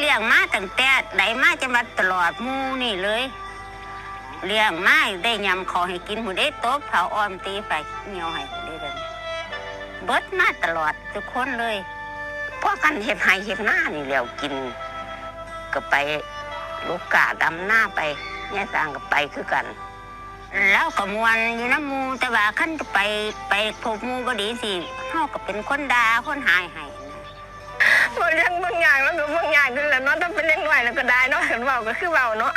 เลี้ยงมาตั้งแต่ไหนมาจนมาตลอดมูนี่เลย เลี้ยงมาได้ยำขอให้กินหูได้ตบเผาอ้อมตีไปเหนียวให้ได้เดินเบิดมาตลอดทุกคนเลยพวกกันเห็ดไห้เห็ดหน้านี่แล้วกิน ก็ไปลูกกาดำหน้าไปเนี่ยสร้างก็ไปคือกัน แล้วก็มวนอยู่น้ำมูแต่ว่าขั้นจะไปไปพบมูก็ดีสิเฮาก็เป็นคนดาคนหายให้ นะบางอย่างบางอย่างแล้วก็บางอย่างนั่นแหละเนาะถ้าเป็นเลี้ยงหน่อยแล้วก็ได้เนาะเห็นเบาก็คือเบาเนาะ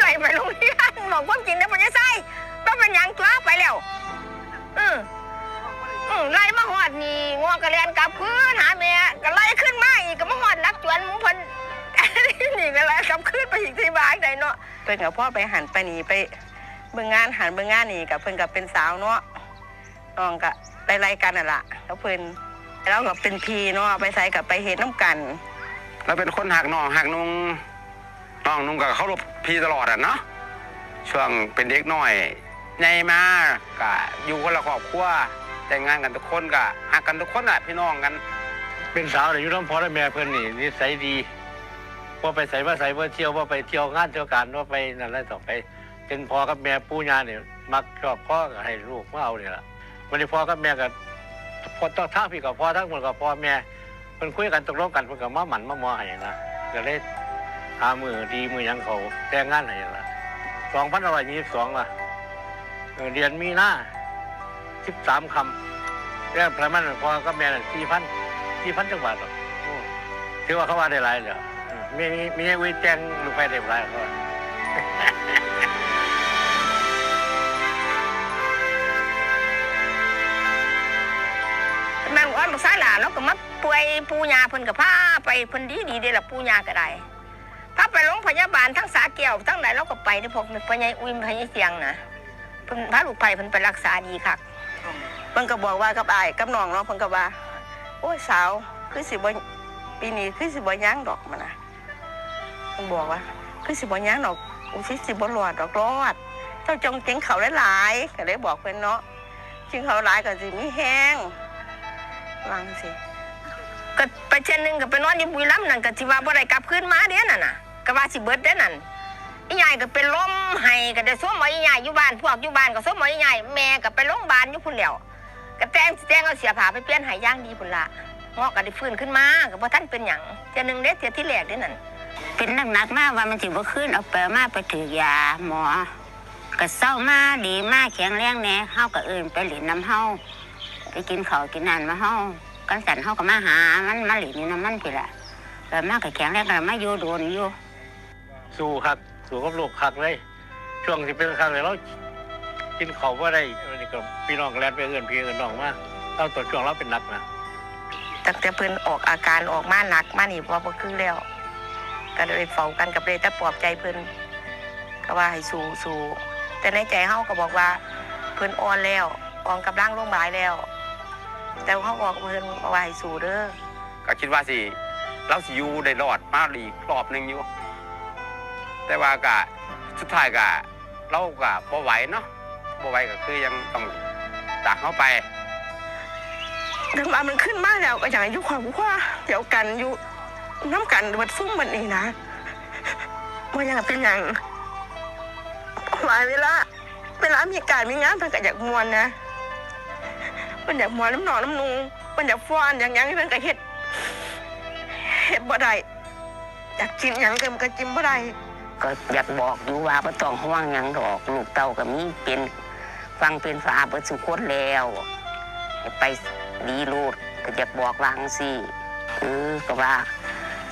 ไปไปโรงเรียนบอกความจริงนะปัญญาไส้ต้องเป็นอย่างตัวไปแล้วอืมอืมไล่มาหอดนี่งอกกระเรียนกลับคืนหาแม่ก็ไล่ขึ้นมาอีกก็มาหอดรักจวนมูเพันนี่ก็ไล่กลับคืนไปอีกที่บ้านใดเนาะเพิ่นกับพ่อไปหันไปนี่ไปเบิ่งงานหันเบิ่งงานนี่กับเพิ่นกับเป็นสาวเนาะน้องก็ไล่ๆกันน่ะล่ะแล้วเพิ่น แล้วก็เป็นพีเนาะไปใส่กับไปเฮ็ดน้ำกัน เราเป็นคนหักน้องหักนุงน้องนุงกับเขารบพี่ตลอดอะเนาะช่วงเป็นเด็กน้อยใหญ่มากกะอยู่คนละครอบครัวแต่งงานกันทุกคนกะหักกันทุกคนอะพี่น้องกัน เป็นสาวแต่อยู่น้ำพ่อและแม่เพื่อนนี่นิสัยดีว่าไปใส่ว่าใส่ว่าเที่ยวว่าไปเที่ยวงานเที่ยวการว่าไปนั่นอะไรต่อไป เป็นพ่อกับแม่ปู่ย่าเนี่ยมักชอบพ่อก็ให้ลูกมาเอาเนี่ยละวันนี้พ่อกับแม่ก็ พอต้องทั้งพี่กับพ่อทั้งหมดกับพ่อแม่เพิ่นคุยกันตกลงกันเพิ่นก็มาหมันมามอให้นะก็เลยหามือดีมือยังเขาแต่งงานให้ละสองพันร้อยยี่สิบสองละเออเรียนมีหน้าสิบสามคำเรื่องพระมันพ่อกับแม่สี่พันที่พันจังหวัดหรอกถือว่าเขาว่าได้หลายเหรออืมมีมีให้วิแจ้งลูกไปได้หลายเขา แม่งอ้อนบอกสายหลานแล้วก็มาป่วยปูยาเพิ่นกับพาไปเพิ่นดีดีเด้ละปูยาก็ได้พาไปโรงพยาบาลทั้งสาแก้วทั้งไหนเราก็ไปที่พวกพญายอุ้ยพญายเสียงนะเพิ่นพาลูกไปเพิ่นไปรักษาดีคักเพิ่นก็บอกว่ากับอ้ายกับน้องเนาะเพิ่นก็ว่าโอ้ยสาวคือสิบ่ปีนี้คือสิบ่ยั้งดอกมันนะเพิ่นบอกว่าคือสิบ่ยั้งดอกอุสิสิบ่รอดดอกรอดเจ้าจงเก่งเขาหลายๆก็เลยบอกเพิ่นเนาะจริงเขาหลายก็สิมีแห้ง วางสิก็ไปเช่นหนึงก็ไปนอนอยู่บุรีรัมย์นั่นก็สิว่าบ่ได้กลับคืนมาเด้นั่นน่ะก็ว่าสิเบิดเด้นั่นอีใหญ่ก็เป็นลมให้ก็ได้สวมหมออีใหญ่อยู่บ้านพวกอยู่บ้านก็สวมหมออีใหญ่แม่ก็ไปโรงพยาบาลอยู่พุ่นแล้วก็แต่งสิแต่งเอาเสียผ้าไปเปลี่ยนให้อย่างดีพุ่นละงอกก็ได้ฟื้นขึ้นมาก็บ่ทันเป็นหยังเทื่อหนึงเด้เทื่อที่แรกเด้นั่น เป็นหนักๆมากว่ามันสิบ่ขึ้นเอาไปมาไปถือยาหมอ ก็เศร้ามาดีมากแข็งแรงแหน่เฮาก็เอิ้นไปหลินน้ำเฮา ไปกินข้าวกินน้ำมาเฮากันสันเฮาก็มาหา มันมาหลินนี่น้ำมันพี่ละแล้วมากก็แข็งแรงก็มาอยู่โดนอยู่สู้ครับสู้กับลูกคักเลย ช่วงที่เป็นคักเลยเรากินเขาว่าได้วันนี้ก็พี่น้องแลนไปเอื่นพี่เอื่นน้องมาเราตัวช่วงเราเป็นหนักนะตั้งแต่เพิ่นออกอาการออกมาหนักมานี่พอบ่คือแล้วก็เลยเฝ้ากันกับเลยแต่ปลอบใจเพิ่นก็ว่าให้สู้สู้แต่ในใจเฮาก็บอกว่าเพิ่นอ่อนแล้วอ่อนกับร่างโรงพยาบาลแล้ว แต่เฮาบอกเพิ่นว่าให้สู้เด้อก็คิดว่าสิเราสิอยู่ได้รอดมาอีกรอบหนึงอยู่ แต่ว่ากะสุดท้ายกะเรากะบ่ไหวเนาะบ่ไหวก็คือยังต้องจากเขาไปถึงว่ามันขึ้นมาแล้วก็อยากให้อยู่ความคว้าเดี๋ยวกันอยู่น้ำกันบัดซุ่มมันนี่นะว่าอย่างเป็นอย่างหลายเวลาเวลามีการมีงานเพิ่นก็อยากมวนนะ เพิ่นอยากมวนน้ำหนองน้ำนูเพิ่นอยากฟ้อนอย่างหยังเพิ่นก็เฮ็ดเฮ็ดบ่ได้อยากกินหยังเกินก็กินบ่ได้ก็อยากบอกอยู่ว่าบ่ต้องห่วงหยังดอก ลูกเต้าก็มีเป็นฟังเป็นฝาเบิดสุคนแล้วให้ไปดีโลดก็อยากบอกวาจั่งสิเออก็ว่า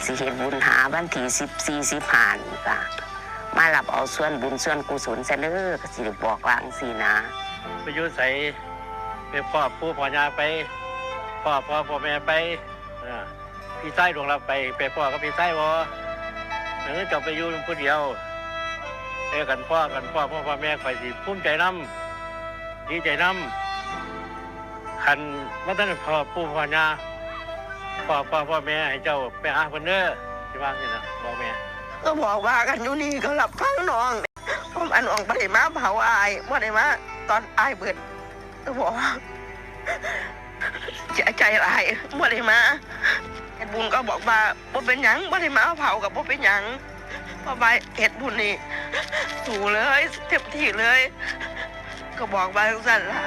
สิเฮ็ดบุญหาวันที่สิบสี่สิบห้านี่ก็มารับเอาส่วนบุญส่วนกุศลซะเด้อก็สิได้บอกวาจั่งสินะไปอยุ่ใส่ ไปพ่อปู่พ่อยาไปพ่อพ่อพ่อแม่ไปพี่ไส้ดวงเราไป ไปพ่อกับพี่ไส้บ่หรือจะไปอยู่ผู้เดียวเออกันพ่อกันพ่อพ่อพ่อแม่คอยสิภูมิใจน้ำดีใจน้ำคันว่าท่านพ่อปู่พ่อยาพ่อพ่อพ่อแม่ให้เจ้าไปหาเพิ่นเด้อที่ว่าสินะบอกแม่ก็บอกว่ากันอยู่นี่ก็หลับฟังน้องผมอันอ่อกไปมาเผาอายว่าได้มาตอนอายเบิด ก็บอกว่าเสียใจหลายบ่ได้มาเฮ็ดบุญก็บอกว่าบ่เป็นหยังบ่ได้มาเผากับบ่เป็นหยังเพรายเฮ็ดบุญนี่สูเลยเต็มที่เลย ก็บอกว่าจังซั่นล่ะ